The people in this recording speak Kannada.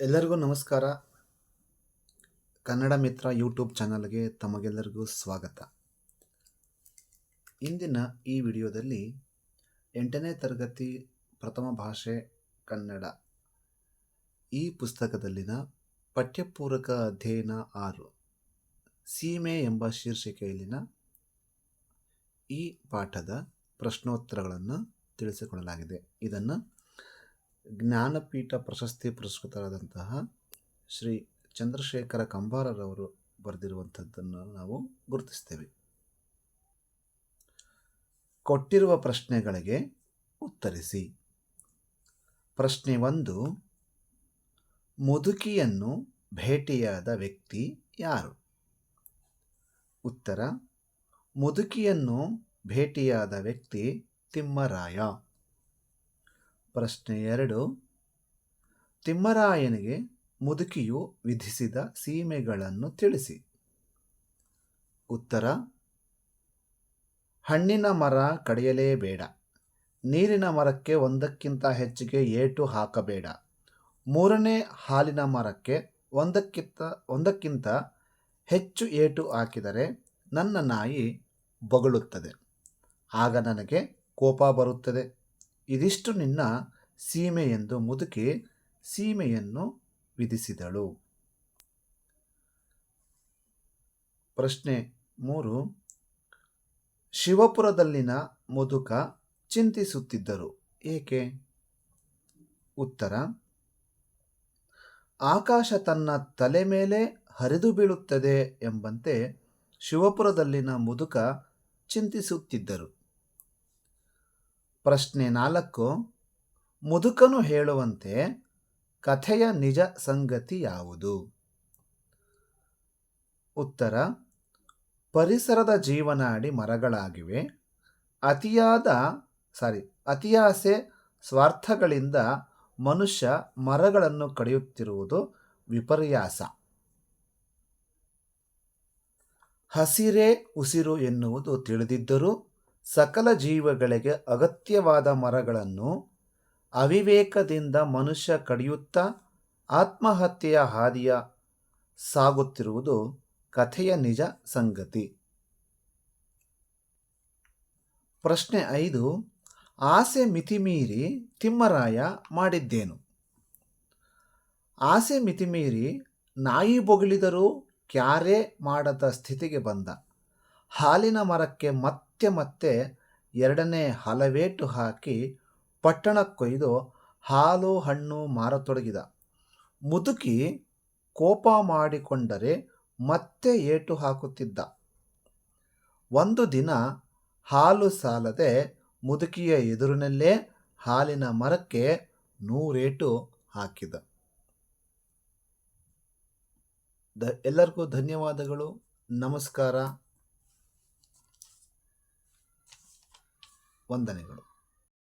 ಎಲ್ಲರಿಗೂ ನಮಸ್ಕಾರ. ಕನ್ನಡ ಮಿತ್ರ ಯೂಟ್ಯೂಬ್ ಚಾನಲ್ಗೆ ತಮಗೆಲ್ಲರಿಗೂ ಸ್ವಾಗತ. ಇಂದಿನ ಈ ವಿಡಿಯೋದಲ್ಲಿ ಎಂಟನೇ ತರಗತಿ ಪ್ರಥಮ ಭಾಷೆ ಕನ್ನಡ. ಈ ಪುಸ್ತಕದಲ್ಲಿನ ಪಠ್ಯಪೂರಕ ಅಧ್ಯಯನ ಆರು, ಸೀಮೆ ಎಂಬ ಶೀರ್ಷಿಕೆಯಲ್ಲಿನ ಈ ಪಾಠದ ಪ್ರಶ್ನೋತ್ತರಗಳನ್ನು ತಿಳಿಸಿಕೊಡಲಾಗಿದೆ. ಇದನ್ನು ಜ್ಞಾನಪೀಠ ಪ್ರಶಸ್ತಿ ಪುರಸ್ಕೃತರಾದಂತಹ ಶ್ರೀ ಚಂದ್ರಶೇಖರ ಕಂಬಾರರವರು ಬರೆದಿರುವಂಥದ್ದನ್ನು ನಾವು ಗುರುತಿಸ್ತೇವೆ. ಕೊಟ್ಟಿರುವ ಪ್ರಶ್ನೆಗಳಿಗೆ ಉತ್ತರಿಸಿ. ಪ್ರಶ್ನೆ ಒಂದು, ಮುದುಕಿಯನ್ನು ಭೇಟಿಯಾದ ವ್ಯಕ್ತಿ ಯಾರು? ಉತ್ತರ, ಮುದುಕಿಯನ್ನು ಭೇಟಿಯಾದ ವ್ಯಕ್ತಿ ತಿಮ್ಮರಾಯ. ಪ್ರಶ್ನೆ ಎರಡು. ತಿಮ್ಮರಾಯನಿಗೆ ಮುದುಕಿಯು ವಿಧಿಸಿದ ಸೀಮೆಗಳನ್ನು ತಿಳಿಸಿ. ಉತ್ತರ, ಹಣ್ಣಿನ ಮರ ಕಡಿಯಲೇಬೇಡ. ನೀರಿನ ಮರಕ್ಕೆ ಒಂದಕ್ಕಿಂತ ಹೆಚ್ಚಿಗೆ ಏಟು ಹಾಕಬೇಡ. ಮೂರನೇ ಹಾಲಿನ ಮರಕ್ಕೆ ಒಂದಕ್ಕಿಂತ ಒಂದಕ್ಕಿಂತ ಹೆಚ್ಚು ಏಟು ಹಾಕಿದರೆ ನನ್ನ ನಾಯಿ ಬೊಗಳುತ್ತದೆ. ಆಗ ನನಗೆ ಕೋಪ ಬರುತ್ತದೆ. ಇದಿಷ್ಟು ನಿನ್ನ ಸೀಮೆ ಎಂದು ಮುದುಕಿ ಸೀಮೆಯನ್ನು ವಿಧಿಸಿದಳು. ಪ್ರಶ್ನೆ ಮೂರು. ಶಿವಪುರದಲ್ಲಿನ ಮುದುಕ ಚಿಂತಿಸುತ್ತಿದ್ದರು. ಏಕೆ? ಉತ್ತರ. ಆಕಾಶ ತನ್ನ ತಲೆ ಮೇಲೆ ಹರಿದು ಬೀಳುತ್ತದೆ ಎಂಬಂತೆ ಶಿವಪುರದಲ್ಲಿನ ಮುದುಕ ಚಿಂತಿಸುತ್ತಿದ್ದರು. ಪ್ರಶ್ನೆ ನಾಲ್ಕು. ಮುದುಕನು ಹೇಳುವಂತೆ ಕಥೆಯ ನಿಜ ಸಂಗತಿ ಯಾವುದು? ಉತ್ತರ, ಪರಿಸರದ ಜೀವನಾಡಿ ಮರಗಳಾಗಿವೆ. ಅತಿಯಾದ ಸಾರಿ ಅತಿಯಾಸೆ ಸ್ವಾರ್ಥಗಳಿಂದ ಮನುಷ್ಯ ಮರಗಳನ್ನು ಕಡಿಯುತ್ತಿರುವುದು ವಿಪರ್ಯಾಸ. ಹಸಿರೇ ಉಸಿರು ಎನ್ನುವುದು ತಿಳಿದಿದ್ದರೂ ಸಕಲ ಜೀವಗಳಿಗೆ ಅಗತ್ಯವಾದ ಮರಗಳನ್ನು ಅವಿವೇಕದಿಂದ ಮನುಷ್ಯ ಕಡಿಯುತ್ತಾ ಆತ್ಮಹತ್ಯೆಯ ಹಾದಿಯ ಸಾಗುತ್ತಿರುವುದು ಕಥೆಯ ನಿಜ ಸಂಗತಿ. ಪ್ರಶ್ನೆ ಐದು, ಆಸೆ ಮಿತಿಮೀರಿ ತಿಮ್ಮರಾಯ ಮಾಡಿದ್ದೇನು? ಆಸೆ ಮಿತಿಮೀರಿ ನಾಯಿ ಬೊಗಳಿದರೂ ಕ್ಯಾರೆ ಮಾಡದ ಸ್ಥಿತಿಗೆ ಬಂದ. ಹಾಲಿನ ಮರಕ್ಕೆ ಮತ್ತೆ ಮತ್ತೆ ಮತ್ತೆ ಎರಡನೇ ಹಲವೇಟು ಹಾಕಿ ಪಟ್ಟಣಕ್ಕೊಯ್ದು ಹಾಲು ಹಣ್ಣು ಮಾರತೊಡಗಿದ. ಮುದುಕಿ ಕೋಪ ಮಾಡಿಕೊಂಡರೆ ಮತ್ತೆ ಏಟು ಹಾಕುತ್ತಿದ್ದ. ಒಂದು ದಿನ ಹಾಲು ಸಾಲದೆ ಮುದುಕಿಯ ಎದುರಿನಲ್ಲೇ ಹಾಲಿನ ಮರಕ್ಕೆ ನೂರೇಟು ಹಾಕಿದ. ದ ಎಲ್ಲರಿಗೂ ಧನ್ಯವಾದಗಳು. ನಮಸ್ಕಾರ. ವಂದನೆಗಳು.